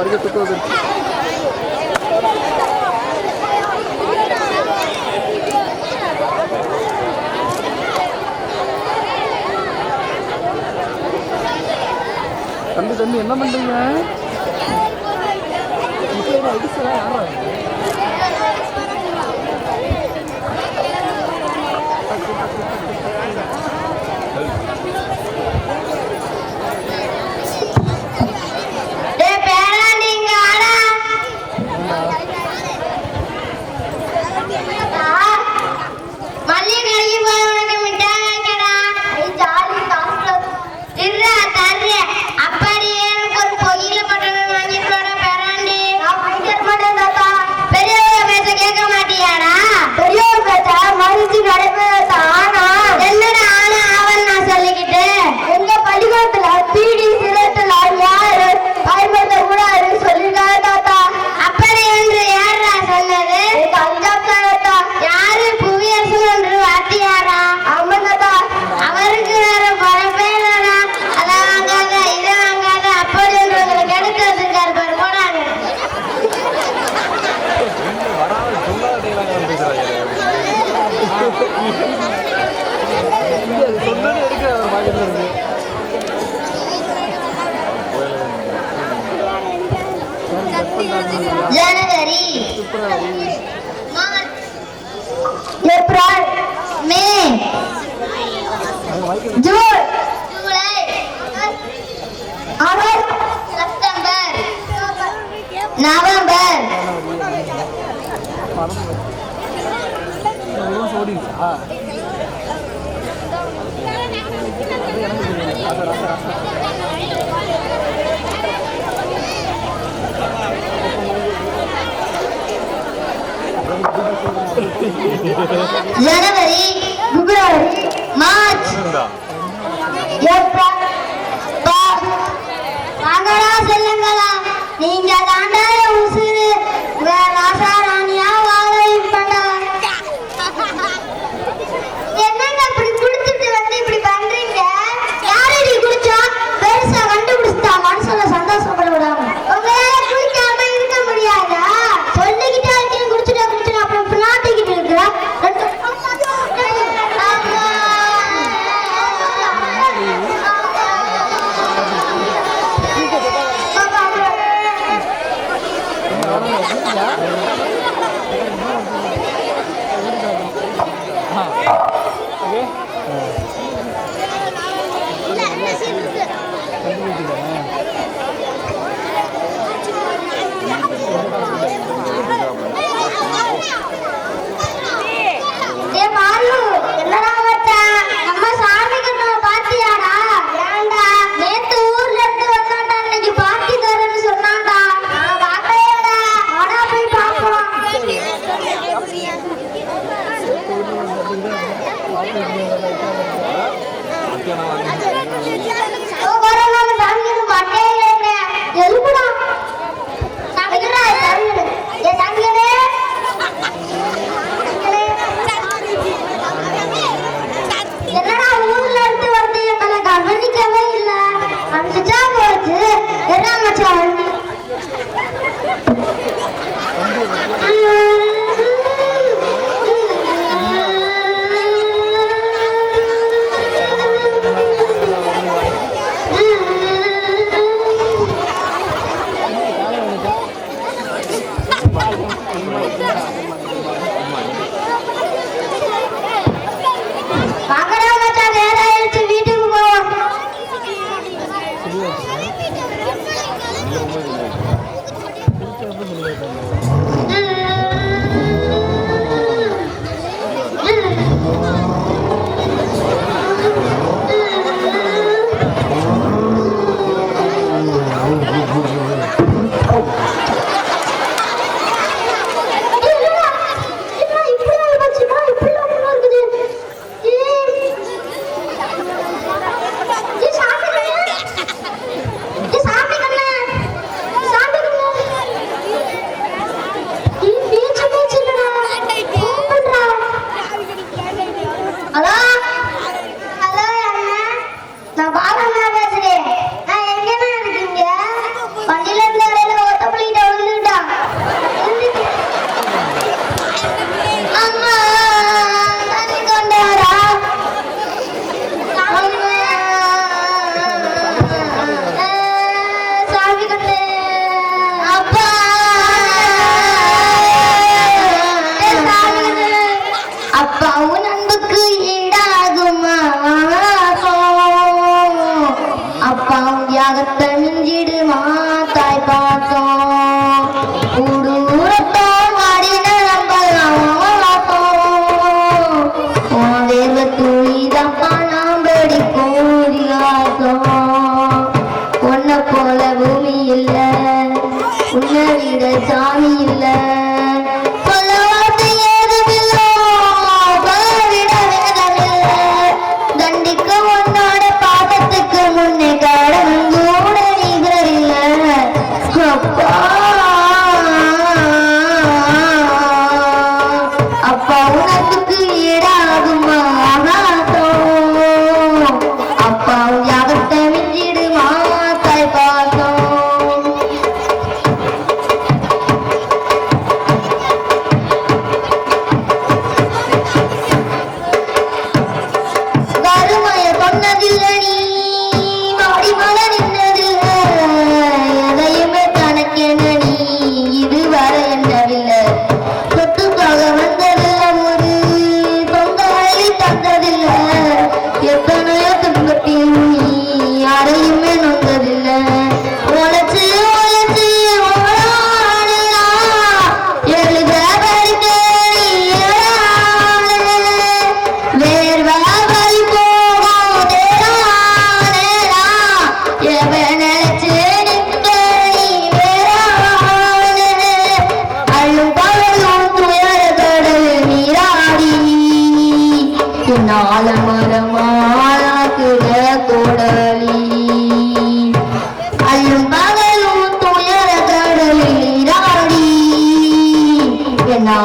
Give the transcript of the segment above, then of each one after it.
வரைக்கும் two thousand தம்பி தம்பி என்ன பண்ணுறீங்க இப்போ அடிச்சலாம் யாரும் ஜனவரி. ஏப்ரல் மே ஜூன் ஜூலை ஆகஸ்ட் செப்டம்பர் நவம்பர். ஓடிச்சா ஜனவரி பிப்ரவரி மார்ச் ஏப்ரல் வாங்கடா செல்லுங்களா நீங்கள் ஆண்டாய உசு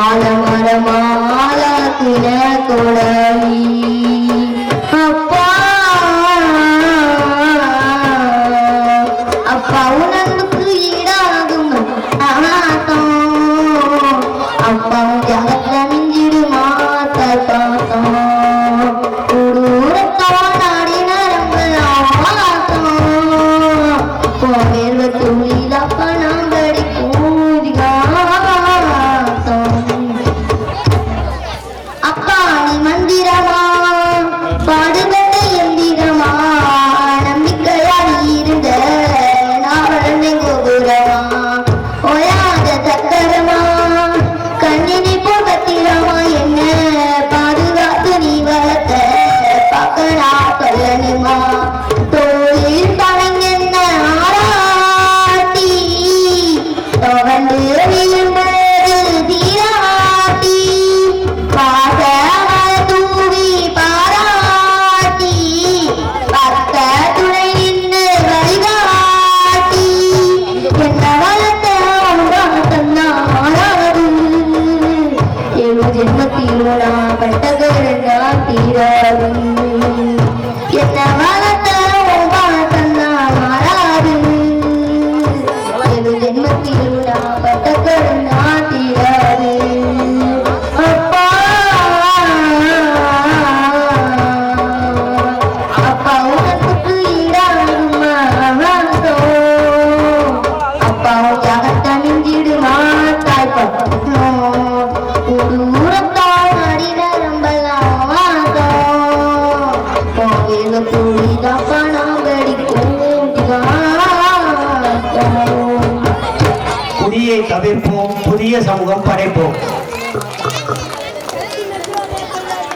என்னால மரமாக்குற கோடலி